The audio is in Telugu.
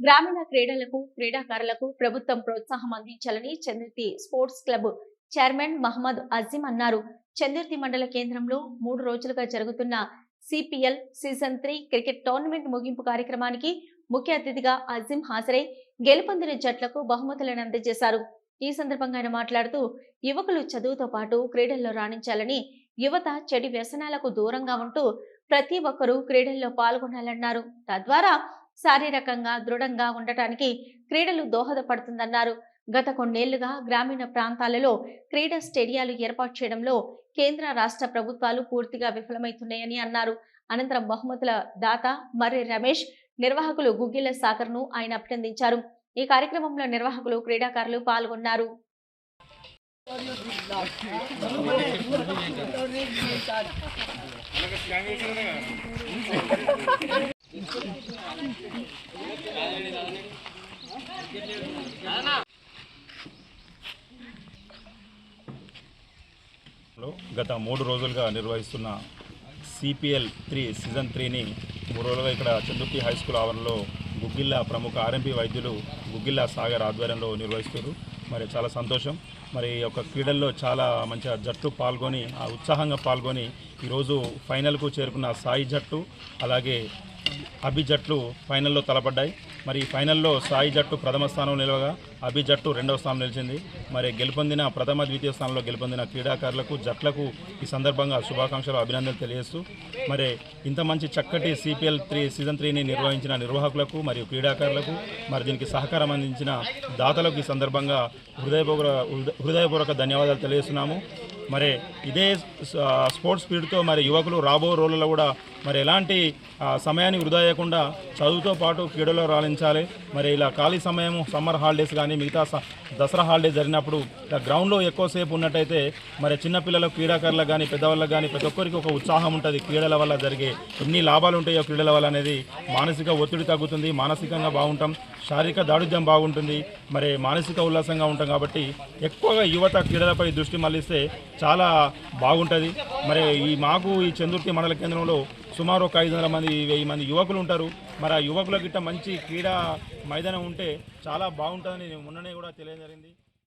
గ్రామీణ క్రీడలకు క్రీడాకారులకు ప్రభుత్వం ప్రోత్సాహం అందించాలని Chandurthi sports club chairman Mohammed Azeem అన్నారు. చందుర్తి మండల కేంద్రంలో మూడు రోజులుగా జరుగుతున్న CPL season three cricket tournament ముగింపు కార్యక్రమానికి ముఖ్య అతిథిగా అజీం హాజరై గెలుపొందిన జట్లకు బహుమతులను అందజేశారు. ఈ సందర్భంగా ఆయన మాట్లాడుతూ యువకులు చదువుతో పాటు క్రీడల్లో రాణించాలని యువత చెడు వ్యసనాలకు దూరంగా ఉంటూ ప్రతి ఒక్కరూ క్రీడల్లో పాల్గొనాలన్నారు. తద్వారా శారీరకంగా దృఢంగా ఉండటానికి క్రీడలు దోహదపడుతుందన్నారు. గత కొన్నేళ్ళుగా గ్రామీణ ప్రాంతాలలో క్రీడా స్టేడియాలు ఏర్పాటు చేయడంలో కేంద్ర రాష్ట్ర ప్రభుత్వాలు పూర్తిగా విఫలమవుతున్నాయని అన్నారు. అనంతరం బహుమతుల దాత మర్రి రమేష్ నిర్వాహకులు గుగ్గిళ్ళ సాగర్ను ఆయన అభినందించారు. ఈ కార్యక్రమంలో నిర్వాహకులు క్రీడాకారులు పాల్గొన్నారు. గత మూడు రోజులుగా నిర్వహిస్తున్న సిపిఎల్ త్రీ సీజన్ త్రీని మూడు రోజులుగా ఇక్కడ చందుర్తి హై స్కూల్ ఆవరణలో గుగ్గిళ్ళ ప్రముఖ ఆర్ఎంపీ వైద్యులు గుగ్గిళ్ళ సాగర్ ఆధ్వర్యంలో నిర్వహిస్తారు మరి చాలా సంతోషం. మరి ఈ యొక్క క్రీడల్లో చాలా మంచిగా జట్టు పాల్గొని ఆ ఉత్సాహంగా పాల్గొని ఈరోజు ఫైనల్కు చేరుకున్న సాయి జట్టు అలాగే అభి జట్లు ఫైనల్లో తలపడ్డాయి. మరి ఫైనల్లో సాయి జట్టు ప్రథమ స్థానం నిలవగా అభి జట్టు రెండవ స్థానం నిలిచింది. మరి గెలుపొందిన ప్రథమ ద్వితీయ స్థానంలో గెలుపొందిన క్రీడాకారులకు జట్లకు ఈ సందర్భంగా శుభాకాంక్షలు అభినందనలు తెలియజేస్తూ మరి ఇంత మంచి చక్కటి సిపిఎల్ త్రీ సీజన్ త్రీని నిర్వహించిన నిర్వాహకులకు మరియు క్రీడాకారులకు మరి దీనికి సహకారం అందించిన దాతలకు ఈ సందర్భంగా హృదయపూర్వక హృదయపూర్వక ధన్యవాదాలు తెలియజేస్తున్నాము. మరి ఇదే స్పోర్ట్స్ స్పీడ్తో మరి యువకులు రాబో రోజుల్లో కూడా మరి ఎలాంటి సమయాన్ని వృధా చేయకుండా చదువుతో పాటు క్రీడలో రాణించాలి. మరి ఇలా ఖాళీ సమయం సమ్మర్ హాలిడేస్ కానీ మిగతా స- దసరా హాలిడేస్ జరిగినప్పుడు ఇలా గ్రౌండ్లో ఎక్కువసేపు ఉన్నట్టయితే మరి చిన్నపిల్లలకు క్రీడాకారులకు కానీ పెద్దవాళ్ళకి కానీ ప్రతి ఒక్కరికి ఒక ఉత్సాహం ఉంటుంది. క్రీడల వల్ల జరిగే ఎన్ని లాభాలు ఉంటాయో క్రీడల వల్ల అనేది మానసిక ఒత్తిడి తగ్గుతుంది మానసికంగా బాగుంటాం శారీరక దాడుద్యం బాగుంటుంది. మరి మానసిక ఉల్లాసంగా ఉంటాం కాబట్టి ఎక్కువగా యువత క్రీడలపై దృష్టి మళ్ళిస్తే చాలా బాగుంటుంది. మరి ఈ మాకు ఈ చందుర్తి మండల కేంద్రంలో సుమారు ఒక ఐదు వందల మంది వెయ్యి మంది యువకులు ఉంటారు. మరి ఆ యువకుల గిట్ట మంచి క్రీడా మైదానం ఉంటే చాలా బాగుంటుందని నేను మొన్ననే కూడా తెలియజేరింది